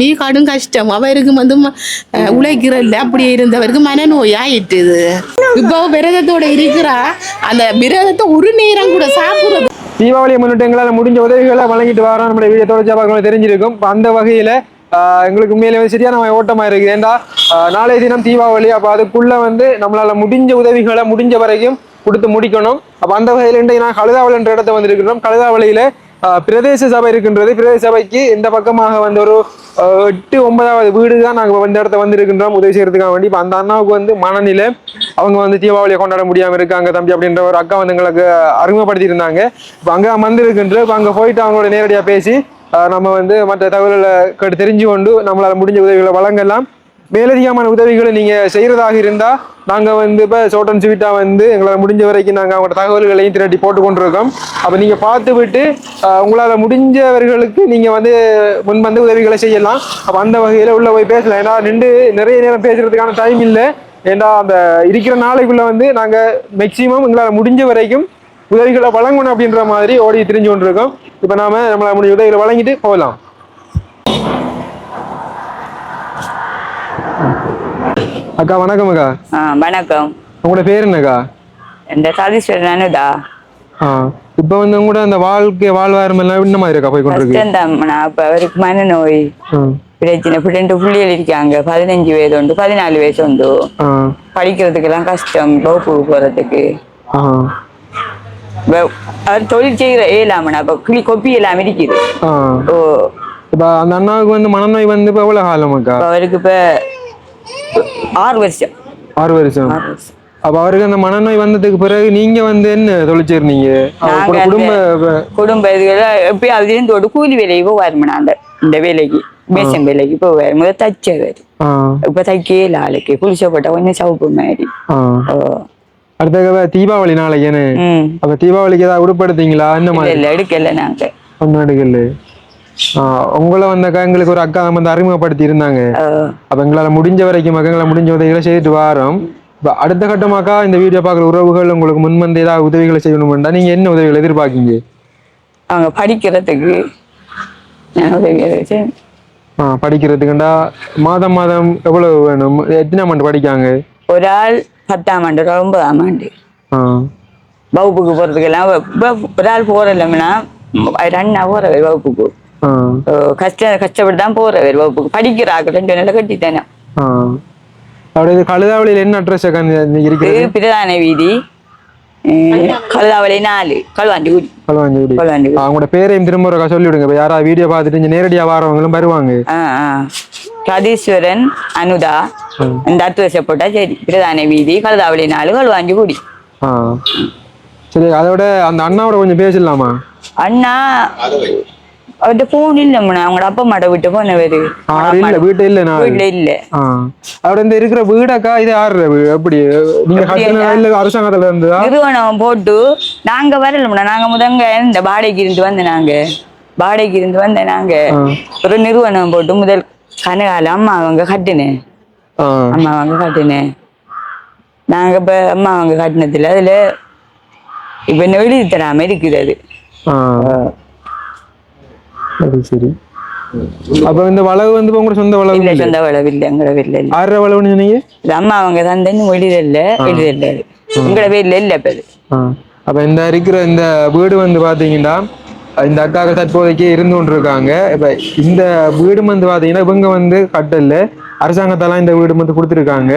தம்பி கடும் கஷ்டம். அவருக்கு வந்து உழைக்கிறல்ல அப்படி இருந்தவருக்கு மனநோய் ஆயிட்டுது இப்போ விரதத்தோட இருக்கிறா. அந்த விரதத்தை ஒரு நேரம் கூட சாப்பிடுறது தீபாவளியை முன்னிட்டு எங்களால் முடிஞ்ச உதவிகளை வழங்கிட்டு வரோம் நம்மளுடைய வீடியோ தொடர்ச்சியாக தெரிஞ்சிருக்கும். அந்த வகையில் எங்களுக்கு உண்மையிலே சரியா சரியான ஓட்டமாக இருக்கு. ஏண்டா நாளைய தினம் தீபாவளி அப்போ அதுக்குள்ளே வந்து நம்மளால் முடிஞ்ச உதவிகளை முடிஞ்ச வரைக்கும் கொடுத்து முடிக்கணும். அப்போ அந்த வகையில் இன்றைக்கு நான் கழுதாவளி என்ற இடத்த வந்திருக்கிறோம். கழுதாவளியில் பிரதேச சபை இருக்கின்றது. பிரதேச சபைக்கு இந்த பக்கமாக வந்து ஒரு எட்டு ஒன்பதாவது வீடு தான் நாங்கள் இந்த இடத்த வந்திருக்கின்றோம். உதவி செய்யறதுக்காக வேண்டி. இப்போ அந்த அண்ணாவுக்கு வந்து மனநிலை அவங்க வந்து தீபாவளியை கொண்டாட முடியாமல் இருக்காங்க தம்பி அப்படின்ற ஒரு அக்கா வந்து எங்களுக்கு அறிமுகப்படுத்தியிருந்தாங்க. இப்போ அங்கே வந்திருக்கின்ற இப்போ அங்கே போயிட்டு அவங்களோட நேரடியாக பேசி நம்ம வந்து மற்ற தகவல்களை தெரிஞ்சு கொண்டு நம்மளால் முடிஞ்ச உதவிகளை வழங்கலாம். மேலதிகமான உதவிகளை நீங்கள் செய்கிறதாக இருந்தால் நாங்கள் வந்து இப்போ சோட்டன் ஸ்வீட்டா வந்து எங்களால் முடிஞ்ச வரைக்கும் நாங்கள் அவங்களோட தகவல்களையும் திரட்டி போட்டு கொண்டிருக்கோம். அப்போ நீங்கள் பார்த்து விட்டு உங்களால் முடிஞ்சவர்களுக்கு நீங்கள் வந்து முன் வந்து உதவிகளை செய்யலாம். அப்போ அந்த வகையில் உள்ள போய் பேசலாம். ஏன்னா நின்று நிறைய நேரம் பேசுறதுக்கான டைம் இல்லை. ஏன்னா அந்த இருக்கிற நாளைக்குள்ள வந்து நாங்கள் மேக்சிமம் எங்களால் முடிஞ்ச வரைக்கும் உதவிகளை வழங்கணும் அப்படின்ற மாதிரி ஓடி திரிஞ்சு கொண்டிருக்கோம். இப்போ நாம நம்மளால் முடிஞ்ச உதவிகளை வழங்கிட்டு போகலாம். அக்கா வணக்கம் அக்கா. வணக்கம். உங்களோட பேர் என்னக்கா? இந்த சதீஸ்வரன் அனுதா இப்போ வந்து உங்களோட அந்த வாழ்க்கை வாழ்வாரம் எல்லாம் என்ன மாதிரி இருக்கா போய் கொண்டிருக்கு அவருக்கு மனநோய் பிரச்சனை ரெண்டு பிள்ளைகள் இருக்காங்க. பதினஞ்சு வயது உண்டு பதினாலு வயசு உண்டு. ஆ. படிக்கிறதுக்கெல்லாம் கஷ்டம் வகுப்புக்கு வ- அவர் தொழில் செய்கிற ஏலாமண்ணா இப்போ கிளி கொப்பி எல்லாம் இருக்குது ஓ. இப்போ அந்த அண்ணாவுக்கு வந்து மனநோய் வந்து இப்போ எவ்வளோ காலம் அவருக்கு இப்போ ஆறு வருஷம். ஆறு வருஷம். அப்ப அவருக்கு அந்த மனநோய் வந்ததுக்கு பிறகு நீங்க வந்து என்ன நாங்க குடும்ப குடும்ப இதுகளை எப்பயும் இருந்து ஒரு கூலி வேலைக்கு போவாருமண்ணா அந்த இந்த வேலைக்கு மேசம் வேலைக்கு போவார். முதல் தச்சவர். இப்ப தைக்கே இல்லை ஆளுக்கு புளிச்சப்பட்ட கொஞ்சம் சவுப்பு மாதிரி. அடுத்த தீபாவளி நாளைக்கு அப்ப தீபாவளிக்கு ஏதாவது உடுப்படுத்தீங்களா என்ன மாதிரி? எடுக்கல நாங்க. ஒன்றும் எடுக்கல. உங்களை வந்தக்கா எங்களுக்கு ஒரு அக்கா வந்து அறிமுகப்படுத்தி இருந்தாங்க அப்ப எங்களால முடிஞ்ச வரைக்கும் எங்களால முடிஞ்ச உதவிகளை செய்துட்டு வரோம். இப்ப அடுத்த கட்டமாக்கா இந்த வீடியோ பார்க்குற உறவுகள் உங்களுக்கு முன் வந்து ஏதாவது உதவிகளை செய்யணும்டா நீங்க என்ன உதவிகளை எதிர்பார்க்கீங்க? அவங்க படிக்கிறதுக்கு. ஆ, படிக்கிறதுக்குண்டா மாதம் மாதம் எவ்வளவு வேணும்? எத்தனை ஆண்டு படிக்காங்க? ஒரு ஆள் பத்தாம் ஆண்டு ஒன்பதாம் ஆண்டு. ஆ. வகுப்புக்கு வ- ஒரு ஆள் போறதில்லம்னா அண்ணா போறவர் வகுப்புக்கு. ஆ ஓ, கஷ்ட கஷ்டப்பட்டு தான் போறவர் படிக்கிறாங்க ரெண்டு நாள் கட்டித்தானே அட்ரஸ் இருக்கிறது? இது பிரதான வீதி. அஹ், கழுதாவளை நாலு. களுவாண்டி கழுவாஞ்சேரி களுவாண்டி அவங்களோட பேரையும் திரும்ப ஒருக்கா சொல்லிவிடுங்க. இப்போ யாராவது வீடியோ பார்த்துட்டு இங்க நேரடியா வரவங்களும் வருவாங்க. சதீஸ்வரன் அனுதா இந்த அத்து வருஷம் போட்டா சரி. பிரதான வீதி கழுதாவளி நாலு களுவாண்டி குடி ஆ. சரி அதோட அந்த அண்ணாவோட கொஞ்சம் பேசலாமா அண்ணா போன் இல்லைம்ண்ணா அவங்களோட அப்பா மாட்ட விட்டு போனவர் ஆ இல்ல வீட்டு இல்ல நான் இல்ல. அதோட இந்த இருக்கிற வீடாக்கா இது ஆறு வீடு? எப்படி? நீங்க கட்டின இல்ல அரசாங்கத்துல இருந்ததா? நிறுவனம் போட்டு நாங்க வரலம்ண்ணா நாங்க முதங்க இந்த வாடகைக்கு இருந்து வந்த நாங்க. வாடகைக்கு இருந்து வந்த நாங்க. ஒரு நிறுவனம் போட்டு முதல் கனகால அம்மா அவங்க கட்டினேன் அம்மா அவங்க கட்டினேன் நாங்க இப்ப அம்மா அவங்க கட்டினதுல அதுல இப்ப எழுதி தராம இருக்குது அது. ஆ சரி. அப்ப இந்த வளவு வந்து உங்களோட சொந்த வளவு இல்ல இல்லை? சொந்த வளவு இல்ல எங்களோட வீட்டுல இல்ல. ஆறு வளவுன்னு சொன்னீங்க? அம்மா அவங்க தந்தன்னு எழுதல எழுதல அது. எங்களோட வீட்டுல இல்ல இப்ப அது. அப்ப இந்த இருக்கிற இந்த வீடு வந்து பாத்தீங்கன்னா இந்த அக்காக தற்போதைக்கு இருந்து கொண்டு இருக்காங்க இப்ப இந்த வீடு வந்து பாத்தீங்கன்னா இவங்க வந்து கட்டல. அரசாங்கத்தால இந்த வீடு வந்து கொடுத்துருக்காங்க.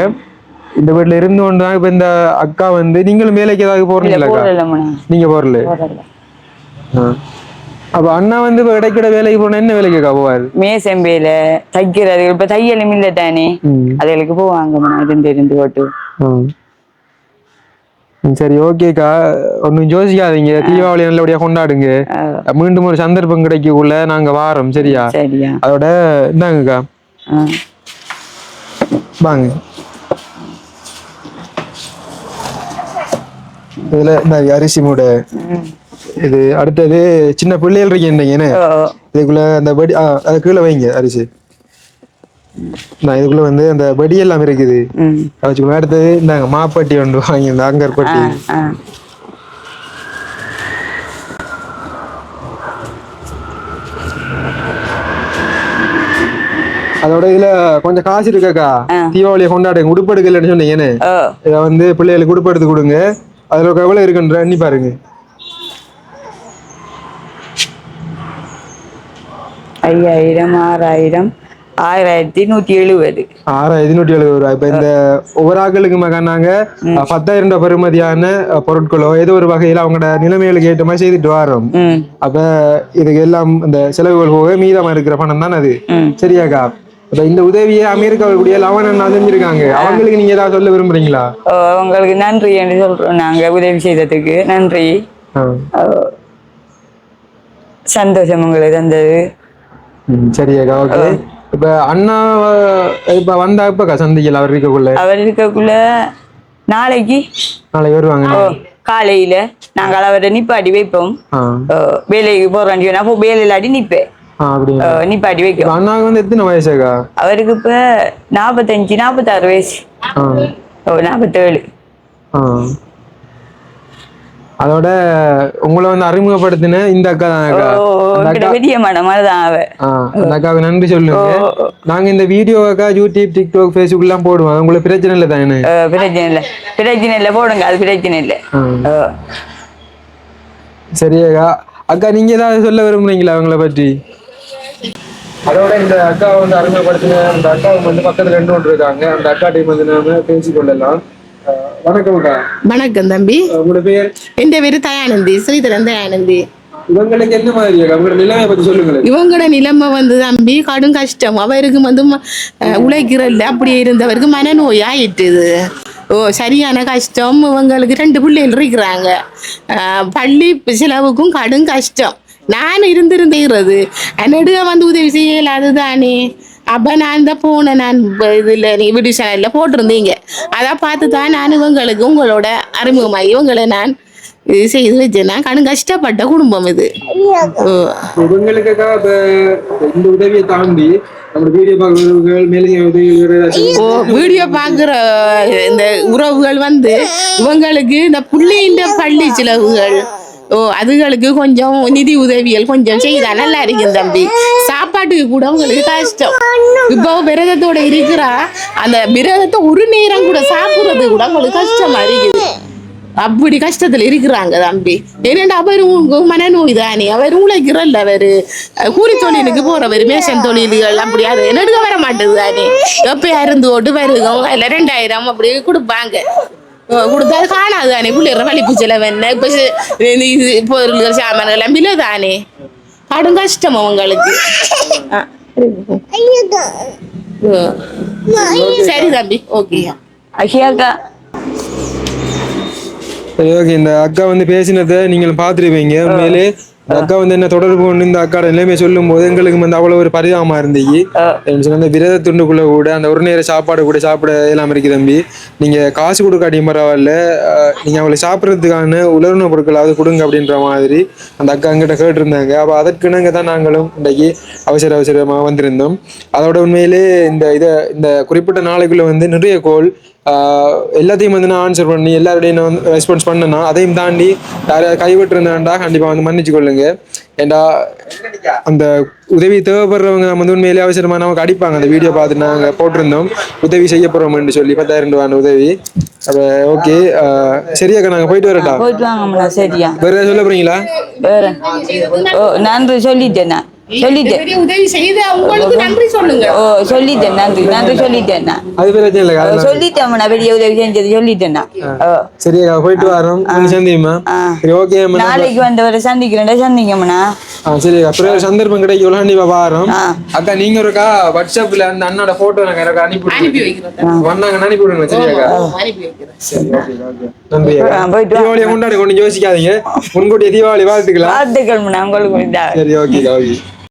இந்த வீட்டுல இருந்து கொண்டு தான் இப்ப இந்த அக்கா வந்து நீங்களும் வேலைக்கு ஏதாவது இல்ல போடலம்ண்ணா நீங்க போறல. அப்ப அண்ணா வந்து இப்ப இடைக்கிட வேலைக்கு போனா என்ன வேலைக்கு போவாரு? மேசம்பேல தைக்கிறது. இப்ப தையலும் இல்ல தானே. அதுகளுக்கு போவாங்க இருந்து இருந்து போட்டு. சரி ஓகேக்கா ஒன்றும் யோசிக்காதீங்க. தீபாவளி நல்லபடியா கொண்டாடுங்க. மீண்டும் ஒரு சந்தர்ப்பம் கிடைக்கக்குள்ள நாங்க வாரோம் சரியா? அதோட இந்தாங்கக்கா. வாங்க. இதுல இந்த அரிசி மூடை. இது அடுத்தது சின்ன பிள்ளைகள் இருக்கீங்க இதுக்குள்ள அந்த படி ஆ அது கீழே வைங்க அரிசி. நான் இதுக்குள்ள வந்து அந்த படி எல்லாம் இருக்குது. ம். அதை வச்சுக்கோங்க அடுத்தது இந்தாங்க மாப்பட்டி ஒன்று வாங்கி இந்த அங்கர் ஆ, பட்டி ஆ. அதோட இதுல கொஞ்சம் காசு இருக்காக்கா. தீபாவளியை கொண்டாடுங்க உடுப்பு எடுக்கலன்னு சொன்னீங்கன்னு இதை வந்து பிள்ளைகளுக்கு உடுப்பு எடுத்து கொடுங்க. அதுல எவ்வளவு இருக்குன்ற எண்ணி பாருங்க. ஐயாயிரம் ஆறாயிரம் ஆயிரத்தி நூத்தி எழுபது. ஆறாயிரத்தி நூற்றி எழுபது. ரூபாய் இப்ப இந்த ஒவ்வொரு ஆக்களுக்கு மகானாங்க பத்தாயிரம் ரூபாய் பெறுமதியான பொருட்களோ ஏதோ ஒரு வகையில அவங்களோட நிலைமைகளுக்கு ஏற்ற மாதிரி செய்துட்டு வரோம். அப்ப இதுக்கு எல்லாம் இந்த செலவுகள் போக மீதமா இருக்கிற பணம் தான் அது. சரியாக்கா? இப்ப இந்த உதவியை அமெரிக்காவில் கூடிய லவன் அண்ணா செஞ்சிருக்காங்க அவங்களுக்கு நீங்க ஏதாவது சொல்ல விரும்புறீங்களா? ஓ, உங்களுக்கு நன்றி என்று சொல்றோம் நாங்க உதவி செய்ததுக்கு. நன்றி. சந்தோஷம் உங்களுக்கு தந்தது. ம், சரியாக்கா ஓகே. இப்ப அண்ணா இப்ப வந்தா இப்ப சந்திக்கல அவர் இருக்கக்குள்ள? அவர் இருக்கக்குள்ள நாளைக்கு. நாளைக்கு வருவாங்க. காலையில நாங்கள் அவரை நிப்பாட்டி வைப்போம். வேலைக்கு சொன்னா அப்போ வேலையில் அடி நிப்பேன். நிப்பாட்டி வைக்கும். அண்ணாவுக்கு வந்து எத்தனை வயசாக்கா? அவருக்கு இப்ப நாற்பத்தஞ்சு நாற்பத்தாறு வயசு. ஓ நாற்பத்தேழு. அதோட உங்களை வந்து அறிமுகப்படுத்தின இந்த அக்கா தான் அக்கா. அந்த அக்கா பெரிய அக்காவுக்கு நன்றி சொல்லுங்க. நாங்க இந்த வீடியோ அக்கா யூடியூப் டிக்டாக் ஃபேஸ்புக் எல்லாம் போடுவோம். உங்களுக்கு பிரச்சனை இல்லை தானே? பிரச்சனை இல்லை. பிரச்சனை இல்லை போடுங்க அது பிரச்சனை இல்லை. சரி அக்கா. அக்கா நீங்க ஏதாவது சொல்ல விரும்புறீங்களா அவங்கள பற்றி? அதோட இந்த அக்காவை வந்து அறிமுகப்படுத்தின அந்த அக்காவுக்கு வந்து பக்கத்துல ரெண்டு ஒன்று இருக்காங்க. அந்த அக்கா டீம் வந்து நாம பேசிக்கொள்ளலாம். வணக்கம் தம்பி. உங்களோட பேர் என் பேரு தயானந்தி ஸ்ரீதரன் தயானந்தி. இவங்களோட நிலைமை வந்து தம்பி கடும் கஷ்டம். அவருக்கு வந்து உழைக்கிறல்ல. அப்படி இருந்தவருக்கு மனநோய் ஆயிட்டுது ஓ சரியான கஷ்டம். இவங்களுக்கு ரெண்டு பிள்ளைகள் இருக்கிறாங்க. பள்ளி செலவுக்கும் கடும் கஷ்டம். நான் இருந்திருந்தேங்கிறது நடுக வந்து உதவி செய்யலாது தானே. அப்போ நான் தான் போனேன் நான் இதில் நீ வீடியோ சேனலில் போட்டிருந்தீங்க. அதை பார்த்து தான் நான் இவங்களுக்கு உங்களோட அறிமுகமாக இவங்களை நான் இது செய்து வச்சேன். நான் கடும் கஷ்டப்பட்ட குடும்பம் இது. ஓ. இவங்களுக்கு அக்கா இப்ப இந்த உதவியை தாண்டி நம்ம வீடியோ பார்க்குற இந்த உறவுகள் வந்து இவங்களுக்கு இந்த பிள்ளைன்ற பள்ளி செலவுகள். ஓ அதுகளுக்கு கொஞ்சம் நிதி உதவிகள் கொஞ்சம் செய்தா நல்லா இருக்கும் தம்பி. சாப்பாட்டுக்கு கூட உங்களுக்கு கஷ்டம். இப்போ விரதத்தோட இருக்கிறா. அந்த விரதத்தை ஒரு நேரம் கூட சாப்பிடுறது கூட உங்களுக்கு கஷ்டமா இருக்குது. அப்படி கஷ்டத்துல இருக்கிறாங்க தம்பி. ஏன்னா அவர் உங்க மனநோய் தானே. அவர் உழைக்கிறல்ல அவரு. கூலி தொழிலுக்கு போறவர் மேஷன் தொழில்கள் அப்படி அது நெடுக வர மாட்டேது தானே. எப்ப இருந்து ஓட்டு வருகும் இல்லை ரெண்டாயிரம் அப்படி கொடுப்பாங்க. இந்த இது பொருள்கள் சாமான்கள் எல்லாம் பிள்ளை தானே கடும் கஷ்டம் அவங்களுக்கு அஹ் அஹ் சரி தம்பி ஓகே அஷியாக்கா சரி ஓகே இந்த அக்கா வந்து பேசினதை நீங்கள் பார்த்துருப்பீங்க உண்மையிலே இந்த அக்கா வந்து என்ன தொடர்பு கொண்டு இந்த அக்காட நிலைமை சொல்லும் போது எங்களுக்கு வந்து அவ்வளவு ஒரு பரிதாபமா இருந்துச்சு சொன்னா, அந்த விரத துண்டுக்குள்ள கூட அந்த ஒரு நேர சாப்பாடு கூட சாப்பிட இல்லாம இருக்கு தம்பி. நீங்க காசு கொடுக்காட்டியும் பரவாயில்ல. அஹ், நீங்க அவங்களுக்கு சாப்பிட்றதுக்கான உலர்ண பொருட்களாவது கொடுங்க அப்படின்ற மாதிரி அந்த அக்கா எங்கிட்ட கேட்டிருந்தாங்க. அப்ப அதற்கிணங்க தான் நாங்களும் இன்றைக்கு அவசர அவசரமா வந்திருந்தோம். அதோட உண்மையிலே இந்த இதை இந்த குறிப்பிட்ட நாளைக்குள்ள வந்து நிறைய கோல் எல்லாத்தையும் வந்து நான் ஆன்சர் பண்ணி எல்லாருடையும் நான் வந்து ரெஸ்பான்ஸ் பண்ணேன்னா அதையும் தாண்டி யாரையாவது கைவிட்டு இருந்தாண்டா கண்டிப்பாக வந்து மன்னிச்சு கொள்ளுங்க. ஏண்டா அந்த உதவி தேவைப்படுறவங்க நம்ம வந்து உண்மையிலே அவசரமா நமக்கு அடிப்பாங்க. அந்த வீடியோ பார்த்து நாங்கள் போட்டிருந்தோம். உதவி செய்ய போகிறோம்னு சொல்லி பத்தாயிரம் ரூபாய் உதவி. அப்போ ஓகே சரியாக்கா நாங்கள் போயிட்டு வரட்டா? போயிட்டு வாங்கம்மா சரியா. வேறு ஏதாவது சொல்ல போறீங்களா? வேற. நன்றி சொல்லிட்டேன் நான். சொல்லிட்டேன். உதவி செய்த நன்றி சொல்லுங்க. ஓ சொல்லிட்டேன். நன்றி. நன்றி சொல்லிட்டேன். நான் அது பிரச்சனை இல்லை சொல்லிட்டேன் நான் பெரிய உதவி செஞ்சது சொல்லிட்டேன் நான். ஓ சரியாக்கா போயிட்டு வரோம். சந்தியுமா? ஆ. சரி ஓகே நாளைக்கு வந்தவரை ஆ சரி அப்புறம் சந்தர்ப்பம் கிடைக்கும். கண்டிப்பா வாரோம். அக்கா நீங்க ஒருக்கா வாட்ஸ்அப்ல அந்த அண்ணோட போட்டோ எனக்கு எனக்கு அனுப்பி அனுப்பி வைக்கிறோம் வந்தாங்க அனுப்பி விடுங்க சரியாக்கா அனுப்பி வைக்கிறேன். சரி ஓகே நன்றி கொண்டாடி யோசிக்காதீங்க. முன்கூட்டிய தீபாவளி வாழ்த்துக்கலாம் வாழ்த்துக்கள்ண்ணா உங்களுக்கு இதா சரி ஓகே ஓகே